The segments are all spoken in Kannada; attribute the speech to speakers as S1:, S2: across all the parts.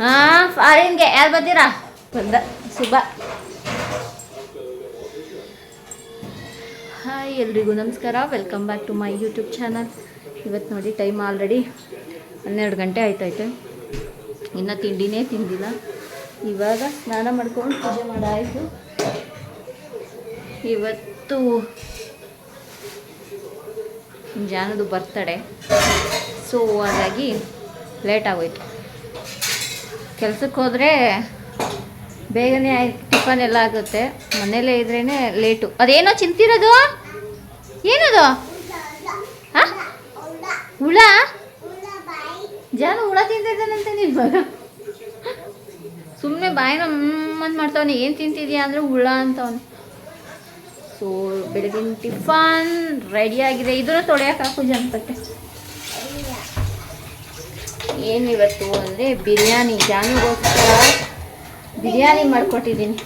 S1: ಹಾ, ಫಾರಿನ್ಗೆ ಯಾರು ಬರ್ತೀರಾ? ಬಂದ ಸುಭಾ ಹಾಯ್ ಎಲ್ರಿಗೂ ನಮಸ್ಕಾರ. Welcome back to my YouTube channel ಇವತ್ತು ನೋಡಿ ಟೈಮ್ ಆಲ್ರೆಡಿ ಹನ್ನೆರಡು ಗಂಟೆ ಆಯ್ತಾಯ್ತು ಇನ್ನು ತಿಂಡಿನೇ ತಿಂದಿಲ್ಲ. ಇವಾಗ ಸ್ನಾನ ಮಾಡ್ಕೊಂಡು ಪೂಜೆ ಮಾಡಾಯಿತು. ಇವತ್ತು ಜಾನದು ಬರ್ತಡೆ ಸೊ ಹಾಗಾಗಿ ಲೇಟ್ ಆಗೋಯ್ತು. ಕೆಲ್ಸಕ್ಕೆ ಹೋದರೆ ಬೇಗನೆ ಟಿಫನ್ ಎಲ್ಲ ಆಗುತ್ತೆ. ಮನೇಲೇ ಇದ್ರೇ ಲೇಟು. ಅದೇನೋ ಚಿಂತಿರೋದು? ಏನದು? ಹಾಂ? ಹುಳ? ಜನ ಹುಳ ತಿಂತಿದ್ದಾನಂತೆ ನೀನು ಮಗ ಸುಮ್ಮನೆ ಬಾಯಿನ ಅಂತ ಮಾಡ್ತಾವನೆ. ಏನು ತಿಂತಿದ್ಯಾ ಅಂದರೆ ಹುಳ ಅಂತವನು. ಸೊ ಬೆಳಗಿನ ಟಿಫನ್ ರೆಡಿಯಾಗಿದೆ ಇದನ್ನು ತೊಳೆಯೋಕೆ ಹಾಕು ಜನಪಟ್ಟೆ ಏನಿವತ್ತು ಅಂದರೆ ಬಿರಿಯಾನಿ ಜಾನುಗೋಸ್ಕರ ಬಿರಿಯಾನಿ ಮಾಡಿಕೊಟ್ಟಿದ್ದೀನಿ.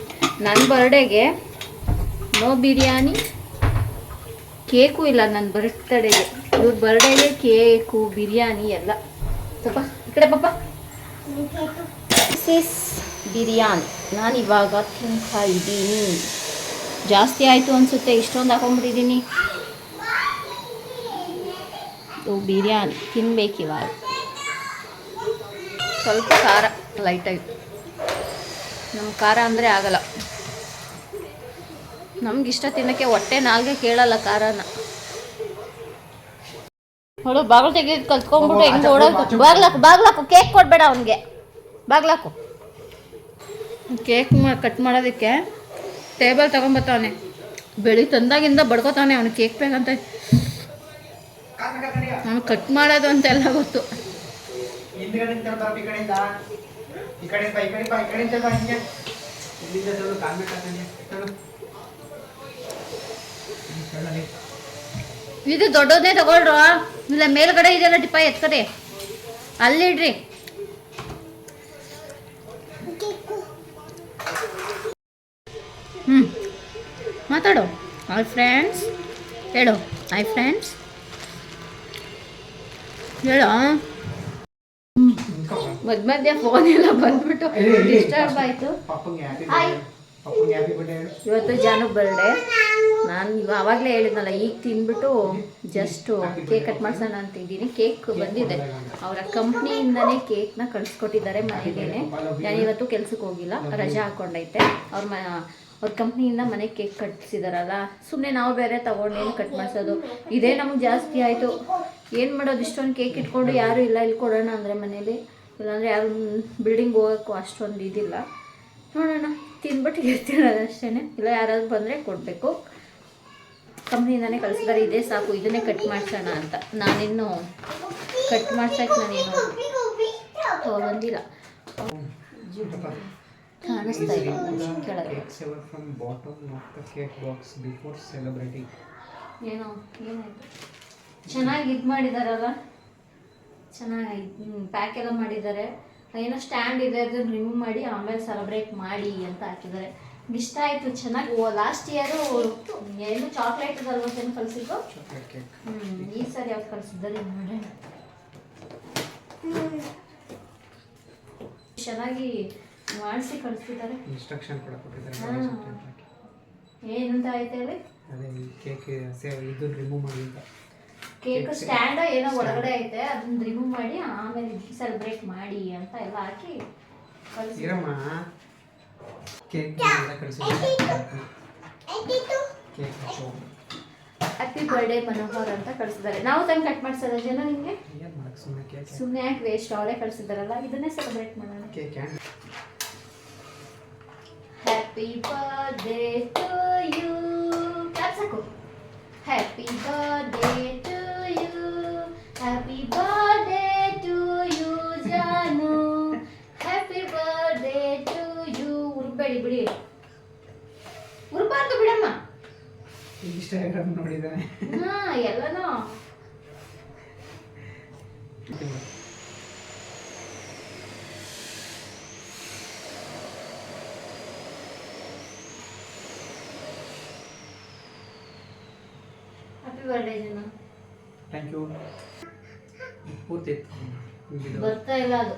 S1: ನನ್ನ ಬರ್ಡೇಗೆ ನೋ ಬಿರಿಯಾನಿ ಕೇಕು ಇಲ್ಲ ನನ್ನ ಬರ್ತಡೆಗೆ ಇವ್ರ ಬರ್ಡೇಗೆ ಕೇಕು ಬಿರಿಯಾನಿ ಎಲ್ಲ. ಸ್ವಲ್ಪ ಈ ಕಡೆ ಪಾಪ ಸಿಸ್ ಇಸ್ ಬಿರಿಯಾನಿ. ನಾನು ಇವಾಗ ತಿಂತಾ ಇದ್ದೀನಿ. ಜಾಸ್ತಿ ಆಯಿತು ಅನಿಸುತ್ತೆ ಇಷ್ಟೊಂದು ಹಾಕೊಂಡ್ಬಿಟ್ಟಿದ್ದೀನಿ. ಬಿರಿಯಾನಿ ತಿನ್ಬೇಕಿವಾಗ. ಸ್ವಲ್ಪ ಖಾರ ಲೈಟಾಗಿ ನಮ್ಗೆ ಖಾರ ಅಂದರೆ ಆಗಲ್ಲ. ನಮ್ಗೆ ಇಷ್ಟ ತಿನ್ನೋಕ್ಕೆ ಹೊಟ್ಟೆ ನಾಲ್ಗೆ ಕೇಳಲ್ಲ ಖಾರನ. ನೋಡು ಬಾಗಿಲು ತೆಗೆದು ಕಲ್ತ್ಕೊಂಡ್ಬಿಟ್ಟು ಹೆಂಗೆ ಓಡೋದು ಬಾಗ್ಲಾಕು ಬಾಗ್ಲಾಕು ಕೇಕ್ ಕೊಡಬೇಡ ಅವನಿಗೆ. ಬಾಗ್ಲಾಕು. ಕೇಕ್ ಕಟ್ ಮಾಡೋದಕ್ಕೆ ಟೇಬಲ್ ತೊಗೊಂಬತ್ತವನೆ ಬೆಳಿ ತಂದಾಗಿಂದ ಬಡ್ಕೋತಾನೆ ಅವನು ಕೇಕ್ ಬೇಕಂತ. ಅವ್ನು ಕಟ್ ಮಾಡೋದು ಅಂತೆಲ್ಲ ಗೊತ್ತು.
S2: ಹಿಂದ್ಗಡೆ ನಿಂತ್ಕೊಂಡು ಬಾ, ಈ ಕಡೆಯಿಂದ. ಈ ಕಡೆಯಿಂದ ಬಾ, ಈ ಕಡೆ ಈ ಕಡೆಯಿಂದ ಬಾ, ಹಿಂಗೆ. ಇಲ್ಲಿಂದ.
S1: ಇದು ದೊಡ್ಡದನ್ನೇ ತಗೊಳ್ರ. ಇಲ್ಲ ಮೇಲ್ಗಡೆ ಇದೆಲ್ಲ ಟಿಪ್ಪ ಅಲ್ಲಿ ಅಲ್ಲಿಡ್ರಿ ಹ್ಞೂ ಮಾತಾಡು. ಹಾಯ್ ಫ್ರೆಂಡ್ಸ್ ಹೇಳು. ಹಾಯ್ ಫ್ರೆಂಡ್ಸ್ ಹೇಳು ಮಧ್ಯ ಮಧ್ಯ ಫೋನ್ ಎಲ್ಲ ಬಂದ್ಬಿಟ್ಟು. ಡಿಸ್ಟರ್ಬ್ ಆಯಿತು. ಇವತ್ತು ಜಾನು ಬರ್ಡೇ ನಾನು ಆವಾಗಲೇ ಹೇಳಿದ್ನಲ್ಲ ಈಗ ತಿನ್ಬಿಟ್ಟು ಜಸ್ಟ್ ಕೇಕ್ ಕಟ್ ಮಾಡ್ಸೋಣ ಅಂತ ಇದ್ದೀನಿ. ಕೇಕ್ ಬಂದಿದೆ. ಅವರ ಕಂಪ್ನಿಯಿಂದನೇ ಕೇಕ್ನ ಕಳಿಸ್ಕೊಟ್ಟಿದ್ದಾರೆ ಮನೆಗೇನೆ ನಾನು ಇವತ್ತು ಕೆಲ್ಸಕ್ಕೆ ಹೋಗಿಲ್ಲ ರಜಾ ಹಾಕೊಂಡೈತೆ. ಅವ್ರ ಮ ಅವ್ರ ಕಂಪ್ನಿಯಿಂದ ಮನೆಗೆ ಕೇಕ್ ಕಟ್ಸಿದಾರಲ್ಲ ಸುಮ್ಮನೆ ನಾವು ಬೇರೆ ತಗೊಂಡೇನು ಕಟ್ ಮಾಡಿಸೋದು? ಇದೇ ನಮ್ಗೆ ಜಾಸ್ತಿ ಆಯಿತು. ಏನು ಮಾಡೋದು? ಇಷ್ಟೊಂದು ಕೇಕ್ ಇಟ್ಕೊಂಡು ಯಾರೂ ಇಲ್ಲ ಇಲ್ಲಿ ಕೊಡೋಣ ಅಂದರೆ ಮನೇಲಿ. ಇಲ್ಲಾಂದರೆ ಯಾರು ಬಿಲ್ಡಿಂಗ್ ಹೋಗೋಕ್ಕೂ ಅಷ್ಟೊಂದು ಇದಿಲ್ಲ. ನೋಡೋಣ, ತಿಂದ್ಬಿಟ್ಟು ಇರ್ತಿರೋದು ಅಷ್ಟೇ ಇಲ್ಲ ಯಾರಾದ್ರು ಬಂದರೆ ಕೊಡಬೇಕು. ಕಂಪ್ನಿಯಿಂದನೇ ಕಳಿಸಿದಾರೆ, ಇದೇ ಸಾಕು, ಇದನ್ನೇ ಕಟ್ ಮಾಡ್ಸೋಣ ಅಂತ. ನಾನಿನ್ನು ಕಟ್ ಮಾಡ್ಸಕ್ಕೆ ನಾನೇನು ಬಂದಿಲ್ಲ. ಕಾಣಿಸ್ತಾ ಇಲ್ಲ. ಏನೋ ಚೆನ್ನಾಗಿ ಇದು ಮಾಡಿದಾರಲ್ಲ? ಚೆನ್ನಾಗಿ ಪ್ಯಾಕ್ ಎಲ್ಲ ಮಾಡಿದ್ದಾರೆ. ಏನೋ ಸ್ಟ್ಯಾಂಡ್ ಇದೆ ಅದನ್ನ ರಿಮೂವ್ ಮಾಡಿ ಆಮೇಲೆ ಸೆಲೆಬ್ರೇಟ್ ಮಾಡಿ ಅಂತ ಹಾಕಿದ್ದಾರೆ. ಇಷ್ಟ ಆಯಿತು ಚೆನ್ನಾಗಿ. ಲಾಸ್ಟ್ ಇಯರು ಏನು ಚಾಕ್ಲೇಟ್ ಏನು ಕಳಿಸಿದ್ದು. ಹ್ಮ್ ಈ ಸರಿ ಯಾವ್ದು ಕಳಿಸಿದ್ದಾರೆ ನೋಡೋಣ. ಚೆನ್ನಾಗಿ ಮಾಡಿಸಿ ಕಳಿಸ್ತಿದ್ದಾರೆ
S2: ಇನ್ಸ್ಟ್ರಕ್ಷನ್ ಕೂಡ ಕೊಟ್ಟಿದ್ದಾರೆ.
S1: ಏನಂತ ಆಯ್ತು ಹೇಳಿ?
S2: ಅದೇ ಕೇಕ್ ಸೇವ್ ಇದು ರಿಮೂವ್ ಮಾಡಿ ಅಂತ.
S1: ಕೇಕ್ ಸ್ಟ್ಯಾಂಡ್ ಏನೋ. ಒಳಗಡೆ ಐತೆ ಅದನ್ನ ರಿಮೂವ್ ಮಾಡಿ ಆಮೇಲೆ ಸೆಲೆಬ್ರೇಟ್ ಮಾಡಿ ಅಂತ ಎಲ್ಲ ಹಾಕಿ
S2: ಇರಮ್ಮ. ಕೇಕ್ ಎಲ್ಲ ಕಳಿಸಿ. ಕೇಕ್
S1: ಹ್ಯಾಪಿ ಬರ್ಡೇ ಮನೋಹರ್ ಅಂತ ಕಳಿಸಿದ್ದಾರೆ. ನಾವು ತಂದು ಕಟ್ ಮಾಡ್ಸೋದ ಜನ ನಿಮಗೆ?
S2: ಸುಮ್ಮನೆ
S1: ಯಾಕೆ ವೇಸ್ಟ್ ಅವರೇ ಕಳಿಸಿದಾರಲ್ಲ ಇದನ್ನೇ ಸೆಲೆಬ್ರೇಟ್ ಮಾಡೋಣ. ಹ್ಯಾಪಿ ಬರ್ಡೇ ಟು ಯು ಸಾಕು. Happy birthday to you happy birthday to you Janu happy birthday to you ಉರ್ಬೇಡಿ ಬಿಡಿ ಉರ್ಬಾರ್ದು ಬಿಡಮ್ಮ
S2: ಇನ್ಸ್ಟಾಗ್ರಾಮ್ ನೋಡಿದ್ದಾನೆ
S1: ಹಾ ಎಲ್ಲನೂ ಹ್ಯಾಪಿ ಬರ್ಡೇ ಜನ
S2: ಥ್ಯಾಂಕ್ ಯು ಪೂರ್ತಿ
S1: ಬರ್ತಾ ಇಲ್ಲ ಅದು.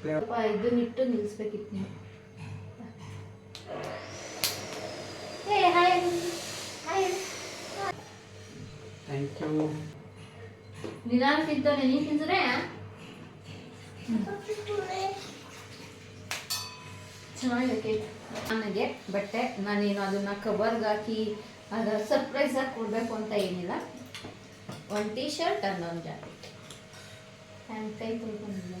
S1: ಸ್ವಲ್ಪ ಇದನ್ನಿಟ್ಟು ನಿಲ್ಲಿಸ್ಬೇಕಿತ್ತು ನೀವು.
S2: ಥ್ಯಾಂಕ್ ಯು
S1: ನಿಧಾನ ತಿಂತಾನೆ ನೀನು ತಿಂದ್ರೆ ಚೆನ್ನಾಗಿದೆ ಕೇಕ್. ನನಗೆ ಬಟ್ಟೆ ನಾನೇನು ಅದನ್ನ ಕವರ್ಗೆ ಹಾಕಿ ಅದರ ಸರ್ಪ್ರೈಸ್ ಆಗಿ ಕೊಡಬೇಕು ಅಂತ ಏನಿಲ್ಲ. ಒಂದು ಟೀ ಶರ್ಟ್ ಅಂಡ್ ಒಂದು ಜಾಕೆಟ್ ಹ್ಯಾಂಡ್ ಕೈ ತೊಳ್ಕೊಂಡಿಲ್ಲ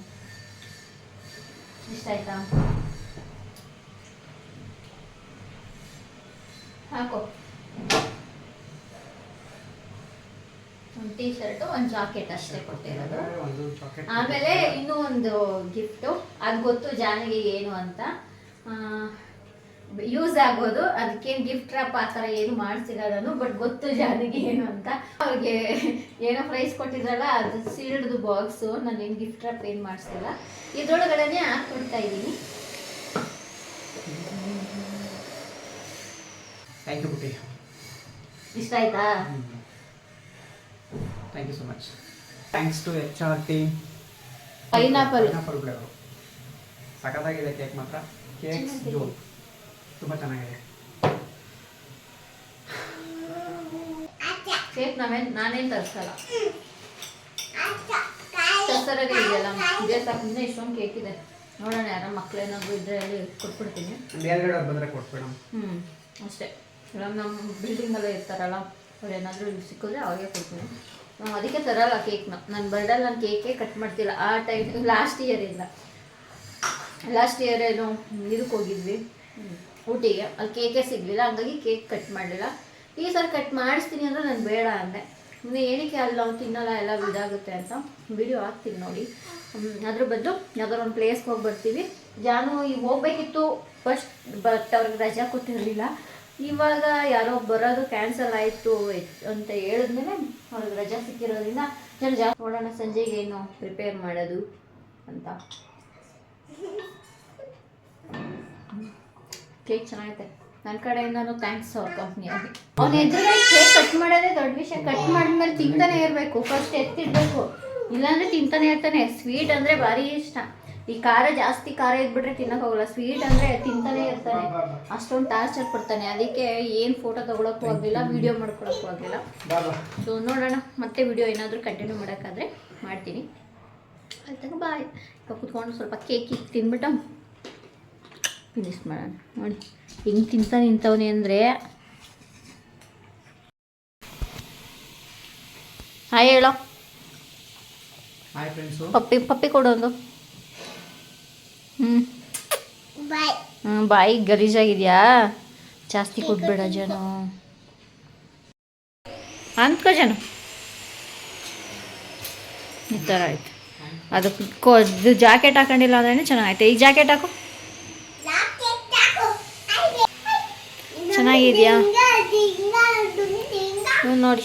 S1: ಇಷ್ಟ ಆಯ್ತಾ? ಹಾಕೋ. ಒಂದು ಟೀ ಶರ್ಟು ಒಂದು ಜಾಕೆಟ್ ಅಷ್ಟೇ ಕೊಟ್ಟಿರೋದು. ಆಮೇಲೆ ಇನ್ನೂ ಒಂದು ಗಿಫ್ಟು ಅದು ಗೊತ್ತು ಜಾನಿಗೆ ಏನು ಅಂತ. ಯೂಸ್ ಆಗೋದು ಅದಕ್ಕೇನು ಗಿಫ್ಟ್ ರಾಪ್ ಆ ಥರ ಏನು ಮಾಡಿಸಿಲ್ಲ ನಾನು ಬಟ್ ಗೊತ್ತು ಜಾನಿಗೆ ಏನು ಅಂತ. ಅವ್ರಿಗೆ ಏನೋ ಪ್ರೈಸ್ ಕೊಟ್ಟಿದ್ರಲ್ಲ ಅದು ಸೀಲ್ಡ್ದು ಬಾಕ್ಸು ನಾನೇನು ಗಿಫ್ಟ್ ರಾಪ್ ಏನು ಮಾಡಿಸಿಲ್ಲ. ಇದ್ರೊಳಗಡೆನೆ ಹಾಕ್ಬಿಡ್ತಾ ಇದ್ದೀನಿ.
S2: ಥ್ಯಾಂಕ್ ಯು ಪುಟ್ಟಿ
S1: ಇಷ್ಟ ಆಯ್ತಾ?
S2: Thank you so much thanks to H R T
S1: pineapple
S2: pineapple flavour ಸಖತ್ತಾಗಿದೆ ಕೇಕ್ ಮಾತ್ರ. ಕೇಕ್
S1: ಚೆನ್ನಾಗಿದೆ.
S2: ತುಂಬ ಚೆನ್ನಾಗಿದೆ.
S1: ಕೇಕ್ ನಾವೇನು ನಾನೇನು ತರಿಸಲ್ಲ. ತರ್ಸರಲ್ಲಿ ಇದೆಯಲ್ಲ ಇದೇ ಸಾಕು ಇನ್ನೂ ಇಷ್ಟೊಂದು ಕೇಕ್ ಇದೆ. ನೋಡೋಣ ಯಾರ ಮಕ್ಕಳೇನಾದ್ರು ಇದ್ರೆ ಹೇಳಿ ಕೊಟ್ಬಿಡ್ತೀನಿ.
S2: ಎರಡು ಬಂದರೆ ಕೊಟ್ಬಿಡ
S1: ಹ್ಞೂ ಅಷ್ಟೇ. ಮೇಡಮ್ ನಮ್ಮ ಬಿಲ್ಡಿಂಗಲ್ಲೇ ಇರ್ತಾರಲ್ಲ ಅವ್ರು ಏನಾದರೂ ಸಿಕ್ಕಿದ್ರೆ ಅವ್ರಿಗೆ ಕೊಡ್ತೀನಿ. ನಾವು ಅದಕ್ಕೆ ತರಲ್ಲ ಕೇಕ್ನ ನಾನು ಬರ್ಡಲ್ಲಿ ನಾನು ಕೇಕೇ ಕಟ್ ಮಾಡ್ತಿಲ್ಲ. ಆ ಟೈಮ್ ಲಾಸ್ಟ್ ಇಯರಿಂದ ಲಾಸ್ಟ್ ಇಯರ್ ಏನೋ ಇದಕ್ಕೆ ಹೋಗಿದ್ವಿ. ಊಟಿಗೆ. ಅಲ್ಲಿ ಕೇಕೇ ಸಿಗಲಿಲ್ಲ, ಹಂಗಾಗಿ ಕೇಕ್ ಕಟ್ ಮಾಡಲಿಲ್ಲ. ಈ ಸಲ ಕಟ್ ಮಾಡಿಸ್ತೀನಿ ಅಂದರೆ ನಾನು ಬೇಡ ಅಂದೆ. ಇನ್ನು ಏನಕ್ಕೆ ಅಲ್ಲಿ ಅವ್ನು ತಿನ್ನಲ್ಲ, ಎಲ್ಲ ಇದಾಗುತ್ತೆ ಅಂತ ವಿಡಿಯೋ ಹಾಕ್ತೀನಿ ನೋಡಿ. ಅದ್ರ ಬದಲು ಯಾವ್ದಾದ್ರು ಒಂದು ಪ್ಲೇಸ್ಗೆ ಹೋಗಿ ಬರ್ತೀವಿ. ಜಾನು ಈಗ ಹೋಗ್ಬೇಕಿತ್ತು ಫಸ್ಟ್ ಬಟ್ ಅವ್ರಿಗೆ ರಜಾ ಕೊಟ್ಟಿರಲಿಲ್ಲ. ಇವಾಗ ಯಾರೋ ಬರೋದು ಕ್ಯಾನ್ಸಲ್ ಆಯಿತು ಅಂತ ಹೇಳಿದ್ಮೇಲೆ ಅವ್ರಿಗೆ ರಜಾ ಸಿಕ್ಕಿರೋದ್ರಿಂದ ಜನ ಜಾಸ್ತಿ ನೋಡೋಣ, ಸಂಜೆಗೆ ಏನು ಪ್ರಿಪೇರ್ ಮಾಡೋದು ಅಂತ. ಕೇಕ್ ಚೆನ್ನಾಗೈತೆ. ನನ್ನ ಕಡೆಯಿಂದನೂ ಥ್ಯಾಂಕ್ಸ್ ಅವ್ರ ಕಂಪ್ನಿಯಾಗಿ ಅವ್ನ ಎದುರುಗಡೆ ಕೇಕ್ ಕಟ್ ಮಾಡೋದೇ ದೊಡ್ಡ ವಿಷಯ. ಕಟ್ ಮಾಡಿದ್ಮೇಲೆ ತಿಂತಾನೆ ಇರಬೇಕು. ಫಸ್ಟ್ ಎತ್ತಿಡ್ಬೇಕು. ಇಲ್ಲಾಂದ್ರೆ ತಿಂತಾನೆ ಇರ್ತಾನೆ. ಸ್ವೀಟ್ ಅಂದರೆ ಭಾರಿ ಇಷ್ಟ. ಈ ಖಾರ ಜಾಸ್ತಿ ಖಾರ ಇದ್ಬಿಟ್ರೆ ತಿನ್ನಕ್ ಹೋಗಲ್ಲ. ಸ್ವೀಟ್ ಅಂದರೆ ತಿಂತಾನೆ ಇರ್ತಾನೆ. ಅಷ್ಟೊಂದು ಟಾರ್ಚರ್ ಕೊಡ್ತಾನೆ. ಅದಕ್ಕೆ ಏನು ಫೋಟೋ ತೊಗೊಳಕ್ಕೂ ಆಗಲಿಲ್ಲ ವಿಡಿಯೋ ಮಾಡ್ಕೊಳಕ್ಕೂ ಆಗಲಿಲ್ಲ. ಸೊ ನೋಡೋಣ. ಮತ್ತೆ ವಿಡಿಯೋ ಏನಾದರೂ ಕಂಟಿನ್ಯೂ ಮಾಡೋಕ್ಕಾದ್ರೆ ಮಾಡ್ತೀನಿ. ಆಯ್ತಾಗ ಬಾಯ್ ಕುತ್ಕೊಂಡು ಸ್ವಲ್ಪ ಕೇಕ್ ತಿನ್ಬಿಟ್ಟು. ಫಿನಿಶ್ ಮಾಡೋಣ ನೋಡಿ ಹಿಂಗೆ ತಿಂತ ನಿಂತವನಿ ಅಂದರೆ. ಹಾಯ್ ಹೇಳೋ.
S2: ಹಾಯ್ ಫ್ರೆಂಡ್ಸು
S1: ಪಪ್ಪಿ ಪಪ್ಪಿ ಕೊಡೋದು ಹ್ಞೂ ಹ್ಞೂ ಬಾಯಿ ಗಲೀಜಾಗಿದೆಯಾ? ಜಾಸ್ತಿ ಕೊಡ್ಬೇಡ ಜನ. ಅಂದ್ಕೋ ಜನ. ಈ ಥರ ಆಯ್ತು. ಅದಕ್ಕೆ ಜಾಕೆಟ್ ಹಾಕೊಂಡಿಲ್ಲ ಅಂದ್ರೆ ಚೆನ್ನಾಗೈತೆ ಈ ಜಾಕೆಟ್ ಹಾಕು. ಚೆನ್ನಾಗಿದ್ಯಾ? ಹ್ಞೂ ನೋಡಿ.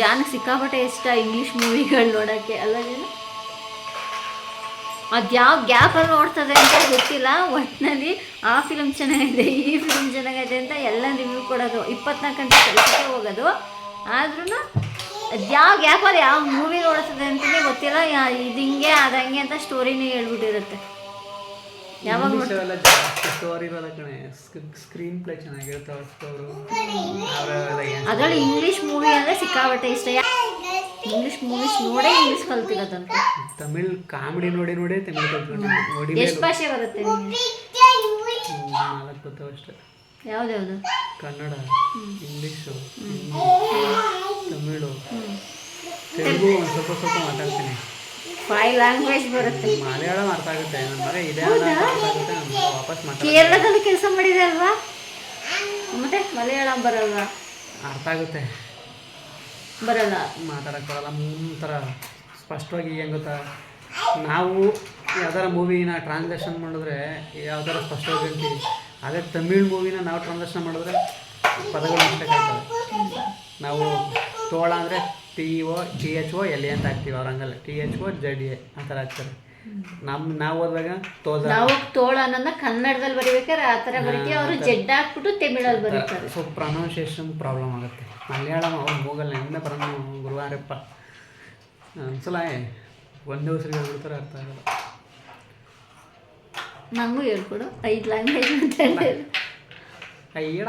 S1: ಜಾನ ಸಿಕ್ಕಾಪಟ್ಟೆ ಇಷ್ಟ ಇಂಗ್ಲೀಷ್ ಮೂವಿಗಳು ನೋಡೋಕ್ಕೆ ಅಲ್ಲ ಏನು ಅದು ಯಾವ ಗ್ಯಾಪಲ್ಲಿ ನೋಡ್ತದೆ ಅಂತ ಗೊತ್ತಿಲ್ಲ ಒಟ್ಟಿನಲ್ಲಿ ಆ ಫಿಲ್ಮ್ ಚೆನ್ನಾಗಿದೆ ಈ ಫಿಲ್ಮ್ ಚೆನ್ನಾಗಿದೆ ಅಂತ ಎಲ್ಲ ರಿವ್ಯೂ ಕೊಡೋದು. ಇಪ್ಪತ್ನಾಲ್ಕು ಗಂಟೆ ಕೆಲಸಕ್ಕೆ ಹೋಗೋದು. ಆದ್ರೂ ಅದು ಯಾವ ಗ್ಯಾಪಲ್ಲಿ ಯಾವ ಮೂವಿ ನೋಡ್ತದೆ ಅಂತಲೇ ಗೊತ್ತಿಲ್ಲ ಇದು ಹಿಂಗೆ ಅದಂಗೆ ಅಂತ ಸ್ಟೋರಿನೇ ಹೇಳ್ಬಿಟ್ಟಿರುತ್ತೆ. ಯಾವಾಗ
S2: ಎಲ್ಲ ಜಾಸ್ತಿ ಸ್ಟೋರಿ ಇರೋಲ್ಲ ಕಣೆ. ಸ್ಕ್ರೀನ್ ಪ್ಲೇ ಚೆನ್ನಾಗಿರುತ್ತೆ ಅವರು.
S1: ಅದರಲ್ಲಿ ಇಂಗ್ಲೀಷ್ ಮೂವಿ ಅಂದರೆ ಸಿಕ್ಕಾಪಟ್ಟೆ ಇಷ್ಟ. ಇಂಗ್ಲೀಷ್ ಮೂವೀಸ್ ನೋಡೇ ಇಂಗ್ಲೀಷ್ ಕಲ್ತಿರೋದಂತ
S2: ತಮಿಳ್ ಕಾಮಿಡಿ ನೋಡಿ ನೋಡಿ ತಮಿಳ್ ಕಲ್ತಿರೋದು ನೋಡಿ
S1: ಎಷ್ಟು ಭಾಷೆ ಬರುತ್ತೆ
S2: ನಾಲ್ಕು ಗೊತ್ತಾವ ಅಷ್ಟೇ.
S1: ಯಾವ್ದ್ಯಾವ್ದು?
S2: ಕನ್ನಡ ಇಂಗ್ಲೀಷು ತಮಿಳು ತೆಲುಗು ಒಂದು ಸ್ವಲ್ಪ ಸ್ವಲ್ಪ ಮಾತಾಡ್ತೀನಿ.
S1: ಫೈವ್ ಲ್ಯಾಂಗ್ವೇಜ್ ಬರುತ್ತೆ.
S2: ಮಲಯಾಳಂ ಅರ್ಥ ಆಗುತ್ತೆ ನನ್ನ ಮಗ ಇದೆ ಅನ್ನೋ ಅರ್ಥ ಆಗುತ್ತೆ ನಾನು ವಾಪಸ್
S1: ಕೇರಳದಲ್ಲಿ ಕೆಲಸ ಮಾಡಿದೆ ಅಲ್ವಾ? ಮತ್ತೆ ಮಲಯಾಳಂ ಬರಲ್ವಾ?
S2: ಅರ್ಥ ಆಗುತ್ತೆ.
S1: ಬರಲ್ಲ.
S2: ಮಾತಾಡಕ್ಕೆ ಬರಲ್ಲ ಒಂಥರ ಸ್ಪಷ್ಟವಾಗಿ ಹೆಂಗೆ ಗೊತ್ತಾ? ನಾವು ಯಾವ್ದಾರ ಮೂವಿನ ಟ್ರಾನ್ಸ್ಲೇಷನ್ ಮಾಡಿದ್ರೆ ಯಾವ್ದಾರ ಸ್ಪಷ್ಟವಾಗಿ ಹೇಳ್ತೀವಿ ಅದೇ ತಮಿಳ್ ಮೂವಿನ ನಾವು ಟ್ರಾನ್ಸ್ಲೇಷನ್ ಮಾಡಿದ್ರೆ ಪದಗಳು ಮಿಸ್ಟೇಕ್ ಆಗ್ತವೆ. ನಾವು ತೋಳ ಅಂದರೆ T O T H O L A ಅಂತ ಹಾಕ್ತೀವಿ ಅವ್ರ ಹಂಗಲ್ಲ. T H O Z A ಆ ಥರ ಹಾಕ್ತಾರೆ. ನಮ್ಮ ನಾವು ಓದುವಾಗ ತೋಜ
S1: ನಾವು ತೋಳ ಅನ್ನೋದನ್ನ ಕನ್ನಡದಲ್ಲಿ ಬರಿಬೇಕಾದ್ರೆ ಆ ಥರ ಬರೀತೀವಿ. ಅವರು ಜೆಡ್ ಹಾಕ್ಬಿಟ್ಟು ತಮಿಳಲ್ಲಿ ಬರೀತಾರೆ.
S2: ಸೊ ಪ್ರೊನೌನ್ಸಿಯೇಷನ್ ಪ್ರಾಬ್ಲಮ್ ಆಗುತ್ತೆ. ಮಲಯಾಳಂ ಅವ್ರು ಹೋಗಲ್ಲ ಎಂದ ಬರೋಣ ಗುರುವಾರಪ್ಪ? ಒಂದ್ಸಲ ಒಂದೇ ಉಸಿರಿಗೆ ಹೇಳ್ಬಿಡ್ತಾರೆ ಅರ್ಥ ಆಗಲ್ಲ.
S1: ನಮಗೂ ಹೇಳ್ಕೊಡು. ಐದು ಲ್ಯಾಂಗ್ವೇಜ್ ಮಾತಾಡಿದ್ರು
S2: ಅಯ್ಯಡ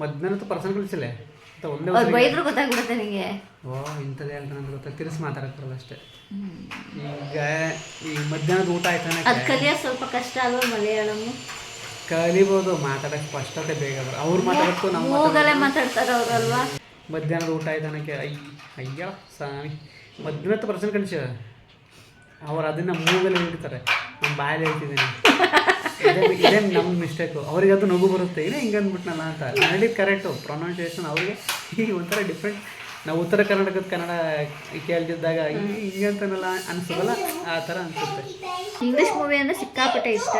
S2: ಮಧ್ಯಾಹ್ನ ಪರ್ಸನ್ ಕಳಿಸಿಲ್ಲ. ಅಂತ ಒಂದೇ
S1: ಅವ್ರು ಬೈದ್ರು ಗೊತ್ತಾಗ್ಬಿಡುತ್ತೆ ನನಗೆ
S2: ಓ ಇಂಥದ್ದು ಹೇಳ್ತಾನೆ ಅಂತ ಗೊತ್ತಾಗ ತಿರ್ಸಿ ಮಾತಾಡಕ್ ಬರಲ್ಲ ಅಷ್ಟೇ ಈಗ ಈ ಮಧ್ಯಾಹ್ನದ ಊಟ
S1: ಅದು ಕಲಿಯೋದು ಸ್ವಲ್ಪ ಕಷ್ಟ ಅಲ್ವಾ ಮಲಯಾಳಂ
S2: ಕಲಿಬೋದು ಮಾತಾಡಕ್ಕೆ ಸ್ಪಷ್ಟತೆ ಬೇಗ ಬರ ಅವ್ರು ಮಾತಾಡಕ್ಕೂ ನಾವು
S1: ಮೂಗಲ್ಲೇ ಮಾತಾಡ್ತಾರೆ ಅವರಲ್ವಾ
S2: ಮಧ್ಯಾಹ್ನದ ಊಟ ಆಯ್ತಾನಕ್ಕೆ ಅಯ್ಯ ಅಯ್ಯೋ ಸ್ವಾಮಿ. ಮಧ್ಯಾಹ್ನದ ಪರ್ಸೆಂಟ್ ಕಳಿಸ. ಅವ್ರು ಅದನ್ನ ಮೂಗಲ್ಲಿ ಹೇಳ್ತಾರೆ ನಮ್ಮ ಬಾಯಲ್ಲಿ ಹೇಳ್ತಿದ್ದೀನಿ. ಇದೇ ಇದೇ ನಮ್ಮ ಮಿಸ್ಟೇಕು ಅವ್ರಿಗೆ ಅದು ನಗು ಬರುತ್ತೆ. ಏನೇ ಹಿಂಗೆ ಅಂದ್ಬಿಟ್ನಲ್ಲ ಅಂತ. ಹೇಳಿದ್ದು ಕರೆಕ್ಟು ಪ್ರೊನೌನ್ಸಿಯೇಷನ್ ಅವ್ರಿಗೆ ಈ ಒಂಥರ ಡಿಫ್ರೆಂಟ್ ನಾವು ಉತ್ತರ ಕರ್ನಾಟಕದ ಕನ್ನಡ ಕೇಳ್ತಿದ್ದಾಗ ಹಿಂಗೆ ಅಂತನಲ್ಲ ಅನ್ಸೋದಲ್ಲ, ಆ ಥರ ಅನ್ಸುತ್ತೆ.
S1: ಇಂಗ್ಲೀಷ್ ಮೂವಿ ಅಂದರೆ ಸಿಕ್ಕಾಪಟ್ಟೆ ಇಷ್ಟ.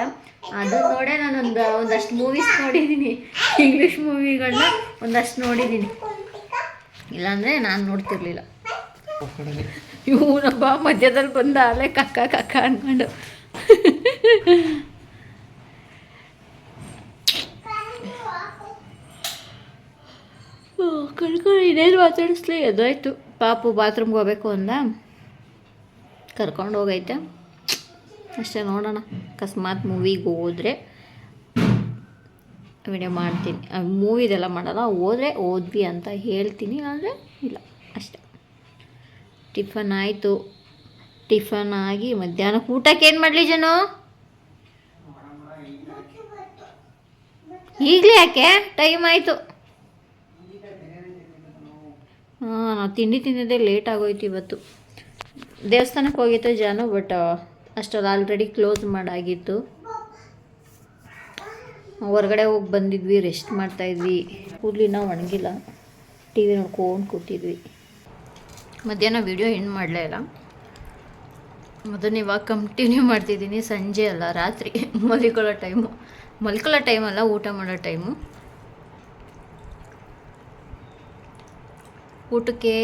S1: ಅದು ನೋಡೇ ನಾನು ಒಂದು ಒಂದಷ್ಟು ಮೂವೀಸ್ ನೋಡಿದ್ದೀನಿ ಇಂಗ್ಲೀಷ್ ಮೂವಿಗಳನ್ನ ಒಂದಷ್ಟು ನೋಡಿದ್ದೀನಿ ಇಲ್ಲಾಂದರೆ ನಾನು ನೋಡ್ತಿರ್ಲಿಲ್ಲ. ಇವನೊಬ್ಬ ಮಧ್ಯದಲ್ಲಿ ಬಂದ ಅಲ್ಲೇ ಕಕ್ಕ ಕಕ್ಕ ಅಂದ್ಕೊಂಡು ಕರ್ಕೊಂಡು ಇನ್ನೇನು ಮಾತಾಡಿಸ್ಲಿ? ಎದ್ದಾಯ್ತು. ಪಾಪು ಬಾತ್ರೂಮ್ಗೆ ಹೋಗ್ಬೇಕು ಅಂದ. ಕರ್ಕೊಂಡು ಹೋಗೈತೆ. ಅಷ್ಟೇ ನೋಡೋಣ. ಅಕಸ್ಮಾತ್ ಮೂವಿಗೆ ಹೋದರೆ ವಿಡಿಯೋ ಮಾಡ್ತೀನಿ. ಮೂವಿದೆಲ್ಲ ಮಾಡಲ್ಲ, ಹೋದರೆ ಓದ್ವಿ ಅಂತ ಹೇಳ್ತೀನಿ, ಆದರೆ ಇಲ್ಲ, ಅಷ್ಟೆ. ಟಿಫನ್ ಆಯಿತು. ಟಿಫನ್ ಆಗಿ ಮಧ್ಯಾಹ್ನಕ್ಕೆ ಊಟಕ್ಕೆ ಏನು ಮಾಡಲಿ ಜನ? ಈಗಲೇ ಯಾಕೆ? ಟೈಮ್ ಆಯಿತು. ನಾವು ತಿಂಡಿ ತಿಂದಿದ್ದೆ ಲೇಟ್ ಆಗೋಯ್ತು ಇವತ್ತು. ದೇವಸ್ಥಾನಕ್ಕೆ ಹೋಗಿತ್ತು ಜಾನು ಬಟ್ ಅಷ್ಟರಲ್ಲಿ ಆಲ್ರೆಡಿ ಕ್ಲೋಸ್ ಮಾಡಾಗಿತ್ತು. ಹೊರಗಡೆ ಹೋಗಿ ಬಂದಿದ್ವಿ ರೆಸ್ಟ್ ಮಾಡ್ತಾಯಿದ್ವಿ ಕೂದಲಿನ ಒಣಗಿಲ್ಲ. ಟಿ ವಿ ನೋಡ್ಕೊಂಡು ಕೂತಿದ್ವಿ. ಮಧ್ಯಾಹ್ನ ವೀಡಿಯೋ ಎಂಡ್ ಮಾಡಲೇ ಇಲ್ಲ. ಅದನ್ನು ಇವಾಗ ಕಂಟಿನ್ಯೂ ಮಾಡ್ತಿದ್ದೀನಿ. ಸಂಜೆ ಅಲ್ಲ, ರಾತ್ರಿ. ಮಲ್ಕೊಳ್ಳೋ ಟೈಮು ಮಲ್ಕೊಳ್ಳೋ ಟೈಮಲ್ಲ ಊಟ ಮಾಡೋ ಟೈಮು ಊಟಕ್ಕೆ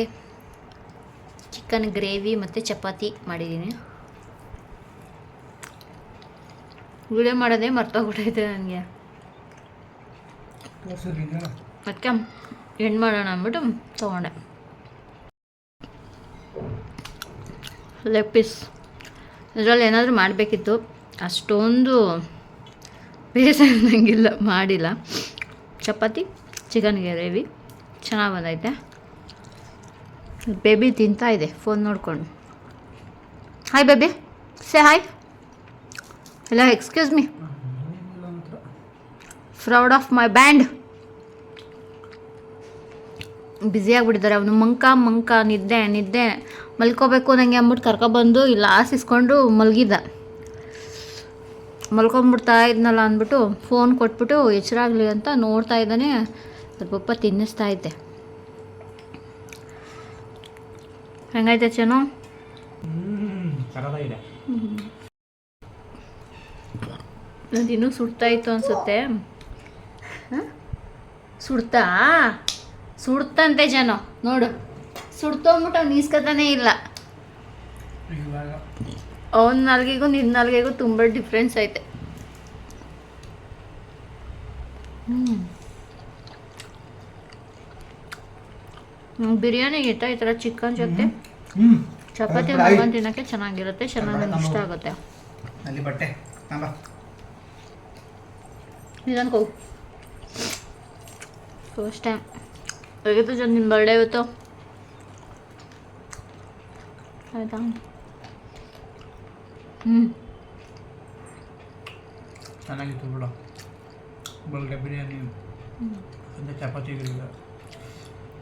S1: ಚಿಕನ್ ಗ್ರೇವಿ ಮತ್ತು ಚಪಾತಿ ಮಾಡಿದ್ದೀನಿ. ವಿಡಿಯೋ ಮಾಡೋದೇ ಮರ್ತೋಗ್ಬಿಟ್ಟೈತೆ ನನಗೆ ಅದಕ್ಕೆ ಹೆಣ್ಣು ಮಾಡೋಣ ಅಂದ್ಬಿಟ್ಟು ತೊಗೊಂಡೆ. ಲೆಗ್ ಪೀಸ್ ಇದರಲ್ಲಿ ಏನಾದರೂ ಮಾಡಬೇಕಿತ್ತು. ಅಷ್ಟೊಂದು ಬೇಸಂಗಿಲ್ಲ ಮಾಡಿಲ್ಲ. ಚಪಾತಿ ಚಿಕನ್ ಗ್ರೇವಿ ಚೆನ್ನಾಗಿ ಬಂದೈತೆ. ಬೇಬಿ ತಿಂತಾ ಇದೆ ಫೋನ್ ನೋಡ್ಕೊಂಡು. ಹಾಯ್ ಬೇಬಿ ಸೇ ಹಾಯ್ ಎಲ್ಲ excuse me proud of my band ಬ್ಯುಸಿಯಾಗಿಬಿಟ್ಟಿದ್ದಾರೆ ಅವನು ಮಂಕ ಮಂಕ, ನಿದ್ದೆ ನಿದ್ದೆ. ಮಲ್ಕೋಬೇಕು ನನಗೆ ಅಂದ್ಬಿಟ್ಟು ಕರ್ಕೊಬಂದು, ಇಲ್ಲ ಆಸಿಸ್ಕೊಂಡು ಮಲಗಿದ್ದ. ಮಲ್ಕೊಂಬಿಡ್ತಾ ಇದ್ನಲ್ಲ ಅಂದ್ಬಿಟ್ಟು ಫೋನ್ ಕೊಟ್ಬಿಟ್ಟು, ಎಚ್ಚರಾಗಲಿ ಅಂತ ನೋಡ್ತಾ ಇದ್ದಾನೆ. ಸ್ವಲ್ಪ ತಿನ್ನಿಸ್ತಾ ಇದ್ದೆ ಹೆಂಗೈತೆ ಚೆನ್ನು ನಂದು ಇನ್ನೂ ಸುಡ್ತಾ ಇತ್ತು ಅನ್ಸುತ್ತೆ? ಸುಡ್ತಾ ಸುಡ್ತಂತೆ ಜನ ನೋಡು ಸುಡ್ತೋಗ್ಬಿಟ್ಟು ಅವ್ನು ಈಸ್ಕೊತಾನೇ ಇಲ್ಲ ಅವನ ನಾಲ್ಗೆಗೂ ನಿನ್ನ ನಾಲ್ಗೆಗೂ ತುಂಬ ಡಿಫ್ರೆನ್ಸ್ ಐತೆ ಹ್ಞೂ ಇಟ್ಟ ಈ ಥರ ಚಿಕನ್ ಜೊತೆ. ಚಪಾತಿ ಮಾಡ್ಕೊಂಡು ತಿನ್ನೋಕ್ಕೆ ಚೆನ್ನಾಗಿರುತ್ತೆ ಚೆನ್ನಾಗಿ ನನಗೆ ಇಷ್ಟ ಆಗುತ್ತೆ.
S2: ಅಲ್ಲಿ ಬಟ್ಟೆ
S1: ಹೋಗು ಫಸ್ಟ್ ಟೈಮ್ ಹೇಗಿತ್ತು ಜನ ನಿಮ್ಮ ಬರ್ಡೇ ಇವತ್ತು. ಆಯ್ತಾ? ಹ್ಞೂ
S2: ಚೆನ್ನಾಗಿತ್ತು ಬಿಡು. ಬಲ್ಗೆ biryani chapati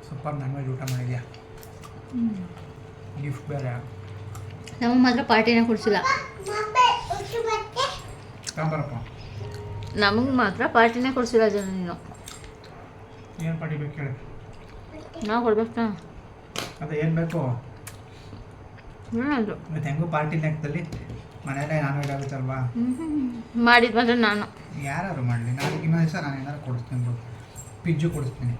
S2: super non veg ಊಟ ಮಾಡಿದ್ಯಾ? ಗಿಫ್ಟ್ ಬೇರೆ.
S1: ನಮಗೆ ಮಾತ್ರ ಪಾರ್ಟಿನ ಕೊಡಿಸಿಲ್ಲ. ನಮಗೆ ಮಾತ್ರ ಪಾರ್ಟಿನೇ ಕೊಡಿಸಿಲ್ಲ ಜನ ನೀನು.
S2: ಏನು ಪಾರ್ಟಿ ಬೇಕು ಹೇಳಿ.
S1: ನಾವು ಕೊಡ್ಬೇಕಾ?
S2: ಅದು ಏನು ಬೇಕು?
S1: ಏನಾದ್ರು.
S2: ಇವತ್ತು ಹೆಂಗೂ ಪಾರ್ಟಿ ನೆಕ್ದಲ್ಲಿ ಮನೆಯಲ್ಲೇ ನಾನು ವೆಜ್ ಆಗುತ್ತಲ್ವಾ
S1: ಮಾಡಿದ ಮಾತ್ರ ನಾನು.
S2: ಯಾರು ಮಾಡಲಿ. ನಾನು ಇನ್ನೊಂದು ದಿವಸ ನಾನು ಏನಾರು ಕೊಡಿಸ್ತೀನಿ ಬಿಡು. ಪಿಜ್ಜು ಕೊಡಿಸ್ತೀನಿ.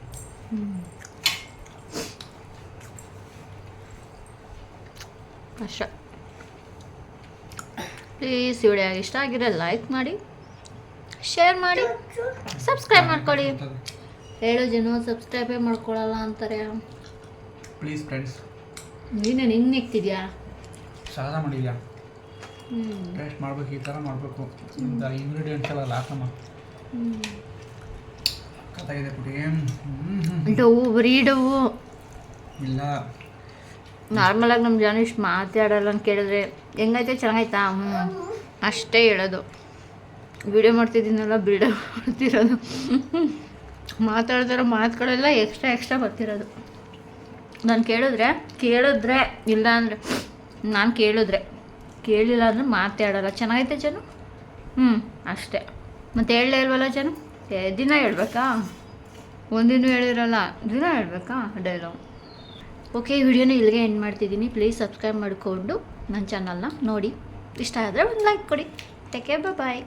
S1: ಅಷ್ಟೇ ಪ್ಲೀಸ್ ವಿಡಿಯೋ ಇಷ್ಟ ಆಗಿರೋ ಲೈಕ್ ಮಾಡಿ ಶೇರ್ ಮಾಡಿ ಸಬ್ಸ್ಕ್ರೈಬ್ ಮಾಡ್ಕೊಳ್ಳಿ. ಹೇಳು ಜನ ಸಬ್ಸ್ಕ್ರೈಬೇ ಮಾಡ್ಕೊಳ್ಳಲ್ಲ ಅಂತಾರೆ.
S2: ಪ್ಲೀಸ್ ಫ್ರೆಂಡ್ಸ್
S1: ನೀನು ನಿನ್ನ ನಿಕ್ತಿದ್ಯಾ
S3: ಸಾಲ ಮಾಡಿದ್ಯಾ? ಟೇಸ್ಟ್ ಮಾಡಬೇಕು ಈ ಥರ ಮಾಡಬೇಕು. ಇಂಗ್ರೀಡಿಯೆಂಟ್ಸ್ ಎಲ್ಲ ಹಾಕಮ್ಮ ಕಥಾಗಿದೆ ಪುಟಿ
S1: ಡವು ಬರೀ ಡವು
S3: ಇಲ್ಲ.
S1: ನಾರ್ಮಲಾಗಿ ನಮ್ಮ ಜನ ಇಷ್ಟು ಮಾತಾಡಲ್ಲ ಅಂತ ಕೇಳಿದ್ರೆ, ಹೆಂಗೈತೆ ಚೆನ್ನಾಗೈತಾ? ಹ್ಞೂ ಅಷ್ಟೇ ಹೇಳೋದು. ವಿಡಿಯೋ ಮಾಡ್ತಿದ್ದೀನಲ್ಲ, ಬಿಡೋ ಮಾಡ್ತಿರೋದು. ಮಾತಾಡ್ತಿರೋ ಮಾತುಗಳೆಲ್ಲ ಎಕ್ಸ್ಟ್ರಾ ಎಕ್ಸ್ಟ್ರಾ ಬರ್ತಿರೋದು. ನಾನು ಕೇಳಿದ್ರೆ ಕೇಳಿದ್ರೆ ಇಲ್ಲ ಅಂದರೆ, ನಾನು ಕೇಳಿದ್ರೆ, ಕೇಳಿಲ್ಲ ಅಂದರೆ ಮಾತಾಡಲ್ಲ. ಚೆನ್ನಾಗೈತೆ ಜನ ಹ್ಞೂ ಅಷ್ಟೇ. ಮತ್ತೆ ಹೇಳಲೇ ಇಲ್ವಲ್ಲ ಜನ ದಿನ ಹೇಳ್ಬೇಕಾ? ಒಂದಿನ ಹೇಳಿರಲ್ಲ, ದಿನ ಹೇಳ್ಬೇಕಾ? ಡೈಲಾಗ್ ಓಕೆ ವಿಡಿಯೋನ ಇಲ್ಲಿಗೆ ಎಂಡ್ ಮಾಡ್ತಿದ್ದೀನಿ. ಪ್ಲೀಸ್ ಸಬ್ಸ್ಕ್ರೈಬ್ ಮಾಡಿಕೊಂಡು ನನ್ನ ಚಾನಲ್ನ ನೋಡಿ. ಇಷ್ಟ ಆದರೆ ಒಂದು ಲೈಕ್ ಕೊಡಿ. Take care bye